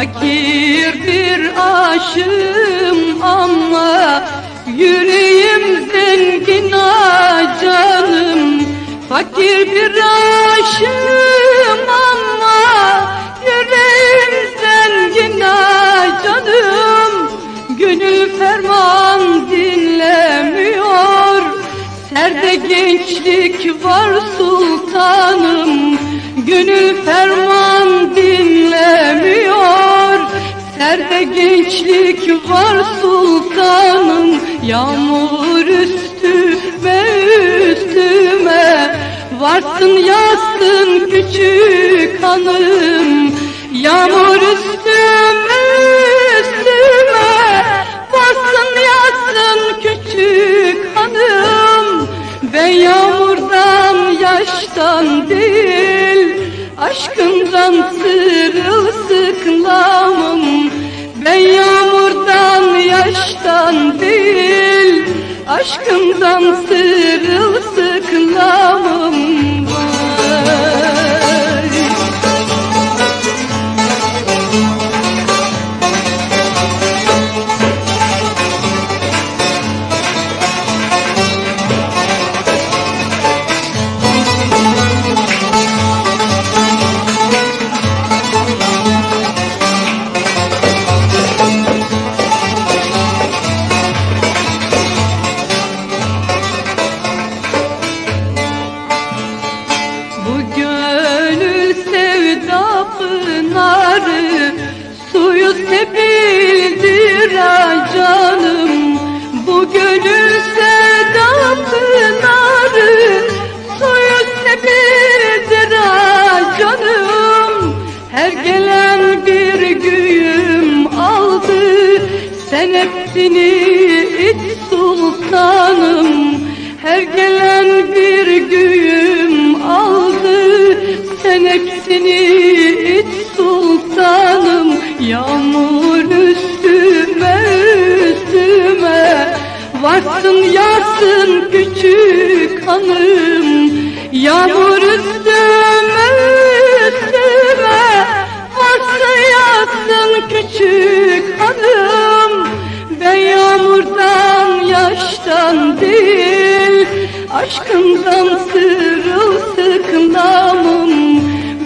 Fakir bir aşığım ama yüreğim zengin canım. Fakir bir aşığım ama yüreğim zengin canım. Gönül ferman dinlemiyor Serde gençlik var sultanım Gençlik var sultanım. Yağmur üstüme üstüme. Varsın yazsın küçük hanım. Yağmur üstüme üstüme. Varsın yazsın küçük hanım. Ben yağmurdan yaştan değil Aşkından sırılsıklamım Aşkından sırılsıklamım Suyu sebildir ah canım. Bu gönül sevda pınarı Suyu sebildir ah canım. Her gelen bir güğüm aldı. Sen hepsini iç sultanım. Her gelen bir güğüm aldı. Sen hepsini Varsın yağsın küçük hanım. Yağmur üstüme üstüme Varsın yağsın küçük hanım. Ben yağmurdan yaştan değil Aşkından sırılsıklamım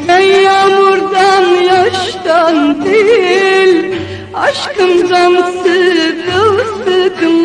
Ben yağmurdan yaştan değil Aşkımdan sırılsıklamım